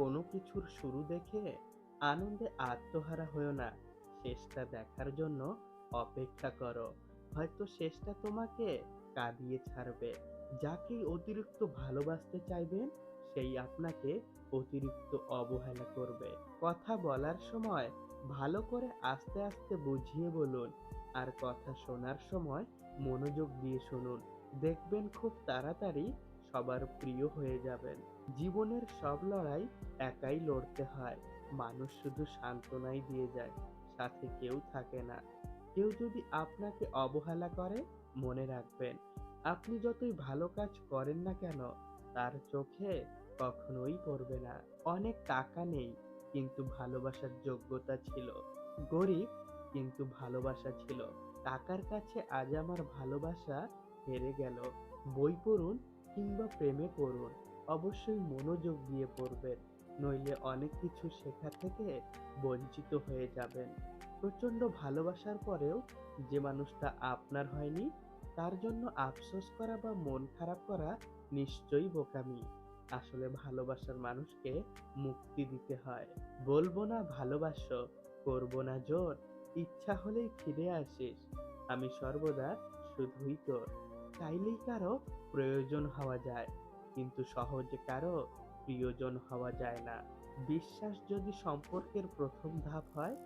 কোনো কিছুর শুরু দেখে আনন্দে আত্মহারা হয়েও না। শেষটা দেখার জন্য অপেক্ষা করো। হয়তো শেষটা তোমাকে কাঁদিয়ে ছাড়বে। যাকেই অতিরিক্ত ভালোবাসতে চাইবেন, সেই আপনাকে অতিরিক্ত অবহেলা করবে। কথা বলার সময় ভালো করে আস্তে আস্তে বুঝিয়ে বলুন আর কথা শোনার সময় মনোযোগ দিয়ে শুনুন। দেখবেন খুব তাড়াতাড়ি সবার প্রিয় হয়ে যাবেন। জীবনের সব লড়াই একাই লড়তে হয়। মানুষ শুধু সান্ত্বনাই দিয়ে যায়, সাথে কেউ থাকে না। কেউ যদি আপনাকে অবহেলা করে, মনে রাখবেন, আপনি যতই ভালো কাজ করেন না কেন, তার চোখে কখনোই পড়বে না। অনেক টাকা নেই, কিন্তু ভালোবাসার যোগ্যতা ছিল। গরিব, কিন্তু ভালোবাসা ছিল। টাকার কাছে আজ আমার ভালোবাসা হেরে গেল। বই পড়ুন কিংবা প্রেমে পড়ুন। অবশ্যই মনোযোগ দিয়ে পড়বেন, নইলে অনেক কিছু শেখা থেকে বঞ্চিত হয়ে যাবেন। প্রচণ্ড ভালোবাসার পরেও যে মানুষটা আপনার হয়নি, তার জন্য আফসোস করা বা মন খারাপ করা নিশ্চয়ই বোকামি। আসলে ভালোবাসার মানুষকে মুক্তি দিতে হয়। বলব না ভালোবাসো, করব না জোর। ইচ্ছা হলেই ফিরে আসিস। আমি সর্বদা শুধুই তোর। চাইলেই কারও প্রয়োজন হওয়া যায়, কিন্তু সহজে কারও প্রিয়জন হওয়া যায় না। বিশ্বাস যদি সম্পর্কের প্রথম ধাপ হয়,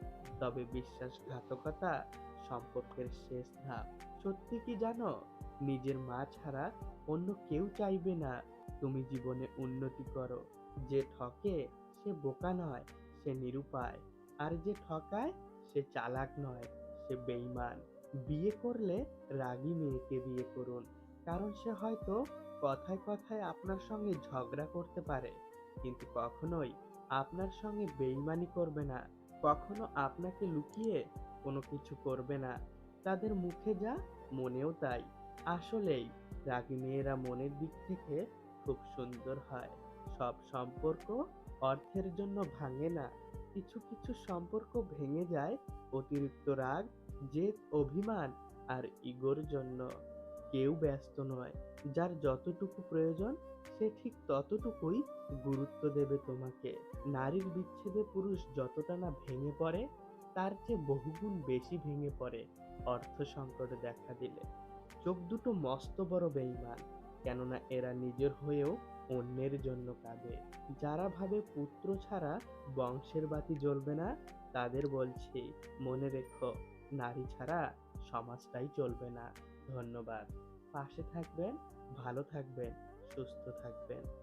তবে বিশ্বাসঘাতকতা সম্পর্কের শেষ ধাপ। সত্যি কি জানো? নিজের মা ছাড়া অন্য কেউ চাইবে না। তুমি জীবনে উন্নতি করো। যে ঠকে, সে বোকা নয়, সে নিরুপায়। আর যে ঠকায়, সে চালাক নয়, সে বেইমান বিয়ে করলে রাগী মেয়েকে বিয়ে করুন। কারণ সে হয়তো কথায় কথায় আপনার সঙ্গে ঝগড়া করতে পারে। কিন্তু কখনোই আপনার সঙ্গে বেইমানি করবে না। কখনো আপনাকে লুকিয়ে কোনো কিছু করবে না। তাদের মুখে যা, মনেও তাই। আসলেই রাগী মেয়েরা মনের দিক থেকে খুব সুন্দর হয়। সব সম্পর্ক অর্থের জন্য ভাঙে না। কিছু কিছু সম্পর্ক ভেঙে যায় অতিরিক্ত রাগ জেদ, অভিমান আর ইগোর জন্য কেউ ব্যস্ত নয়। যার যতটুকু প্রয়োজন, সে ঠিক ততটুকুই গুরুত্ব দেবে তোমাকে। নারীর বিচ্ছেদে পুরুষ যতটা না ভেঙে পড়ে, তার চেয়ে বহুগুণ বেশি ভেঙে পড়ে, অর্থ সংকট দেখা দিলে। চোখ দুটো মস্ত বড় বেইমান, কেননা এরা নিজের হয়েও অন্যের জন্য কাঁদে। যারা ভাবে পুত্র ছাড়া বংশের বাতি জ্বলবে না, তাদের বলছি, মনে রেখো নারী ছাড়া সমাজটাই চলবে না। ধন্যবাদ। পাশে থাকবেন ভালো থাকবেন সুস্থ থাকবেন।